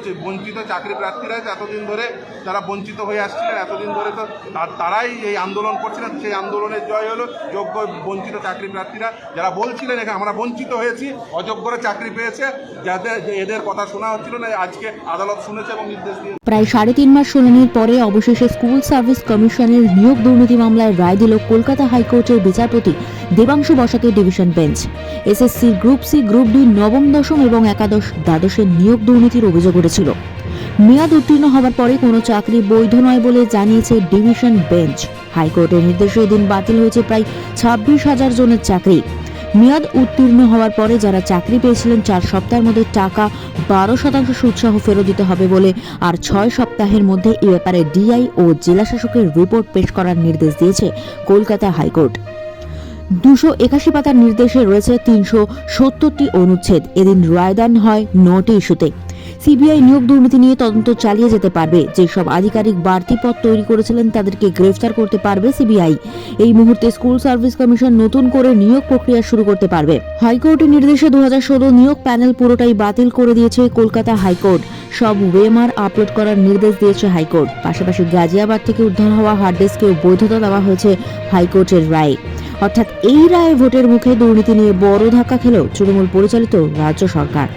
করছে বঞ্চিত চাকরি প্রার্থীরা এতদিন ধরে যারা বঞ্চিত হয়ে আসছিলেন, এতদিন ধরে তো তারাই এই আন্দোলন করছিলেন। সেই আন্দোলনের জয় হলো যোগ্য বঞ্চিত চাকরি প্রার্থীরা। যারা বলছিলেন, এখানে আমরা বঞ্চিত হয়েছি, অযোগ্যরা চাকরি পেয়েছে, যাদের, এদের কথা শোনা হচ্ছিল না, আজকে আদালত শুনেছে এবং নির্দেশ দিয়ে প্রায় সাড়ে তিন মাস শুনানির পরে অবশেষে স্কুল সার্ভিস কমিশনের নিয়োগ দুর্নীতি মামলায় রায় দিল কলকাতা হাইকোর্টের বিচারপতি Debangshu বসাকের division bench. SSC group C, group D, নবম, দশম এবং একাদশ দ্বাদশের নিয়োগ দুর্নীতির অভিযোগ উঠেছিল মেয়াদ উত্তীর্ণ হওয়ার পরে কোনো চাকরি বৈধ নয় বলে জানিয়েছে ডিভিশন বেঞ্চ। হাইকোর্টের নির্দেশে এদিন বাতিল হয়েছে প্রায় ছাব্বিশ হাজার জনের চাকরি। মেয়াদ উত্তীর্ণ হওয়ার পরে যারা চাকরি পেয়েছিলেন, চার সপ্তাহের মধ্যে টাকা বারো শতাংশ সুদসহ ফেরত দিতে হবে বলে আর ছয় সপ্তাহের মধ্যে এ ব্যাপারে ডিআই ও জেলা শাসকের রিপোর্ট পেশ করার নির্দেশ দিয়েছে কলকাতা হাইকোর্ট। দুশো একাশি পাতার নির্দেশে রয়েছে তিনশো সত্তরটি অনুচ্ছেদ। এদিন রায়দান হয় নটি ইস্যুতে। সিবিআই নিয়োগ দুর্নীতি নিয়ে তদন্ত চালিয়ে যেতে পারবে। যেসব আধিকারিক বাড়তি পদ তৈরি করেছিলেন, তাদেরকে গ্রেফতার করতে পারবে সিবিআই। এই মুহূর্তে স্কুল সার্ভিস কমিশন নতুন করে নিয়োগ প্রক্রিয়া শুরু করতে পারবে। হাইকোর্টের নির্দেশে দু হাজার ষোলো নিয়োগ প্যানেল পুরোটাই বাতিল করে দিয়েছে কলকাতা হাইকোর্ট। সব ওয়েমার আপলোড করার নির্দেশ দিয়েছে হাইকোর্ট। পাশাপাশি গাজিয়াবাদ থেকে উদ্ধার হওয়া হার্ড ডিস্কেও বৈধতা দেওয়া হয়েছে হাইকোর্টের রায়ে। অর্থাৎ এই রায়ে ভোটের মুখে দুর্নীতি নিয়ে বড় ধাক্কা খেল তৃণমূল পরিচালিত রাজ্য সরকার।